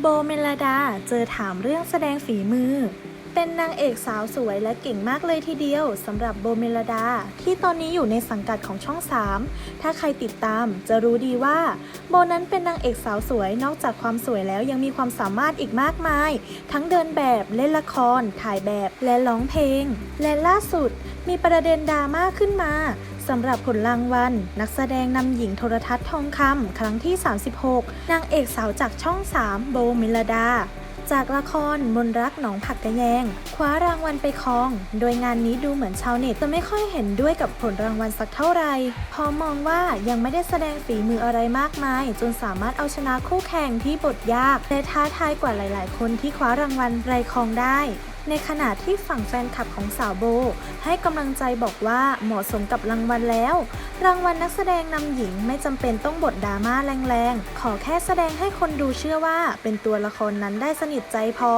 โบเมลดาเจอถามเรื่องแสดงฝีมือ เป็นนางเอกสาวสวยและเก่งมากเลยทีเดียวสำหรับโบเมลดา ที่ตอนนี้อยู่ในสังกัดของช่อง 3 ถ้าใครติดตามจะรู้ดีว่า โบนั้นเป็นนางเอกสาวสวยนอกจากความสวยแล้วยังมีความสามารถอีกมากมาย ทั้งเดินแบบเล่นละคร ถ่ายแบบและร้องเพลง และล่าสุดมีประเด็นดราม่าขึ้นมา สำหรับผลรางวัลนักแสดงนำหญิงโทรทัศน์ทองคำครั้งที่ 36 นางเอกสาวจากช่อง 3 โบเมลดา จากละครมนรักหนองผักกระแยง คว้ารางวัลไปครอง โดยงานนี้ดูเหมือนชาวเน็ตจะไม่ค่อยเห็นด้วยกับผลรางวัลสักเท่าไหร่พอมองว่ายังไม่ได้แสดงฝีมืออะไรมากมาย จนสามารถเอาชนะคู่แข่งที่บทยากและท้าทายกว่าหลาย ๆ คนที่คว้ารางวัลไรครองได้ ในขณะที่ฝั่งแฟนคลับของสาวโบ ให้กำลังใจบอกว่าเหมาะสมกับรางวัลแล้ว รางวัลนักแสดงนำหญิงไม่จำเป็นต้องบทดราม่าแรงๆ ขอแค่แสดงให้คนดูเชื่อว่าเป็นตัวละครนั้นได้สนิทใจพอ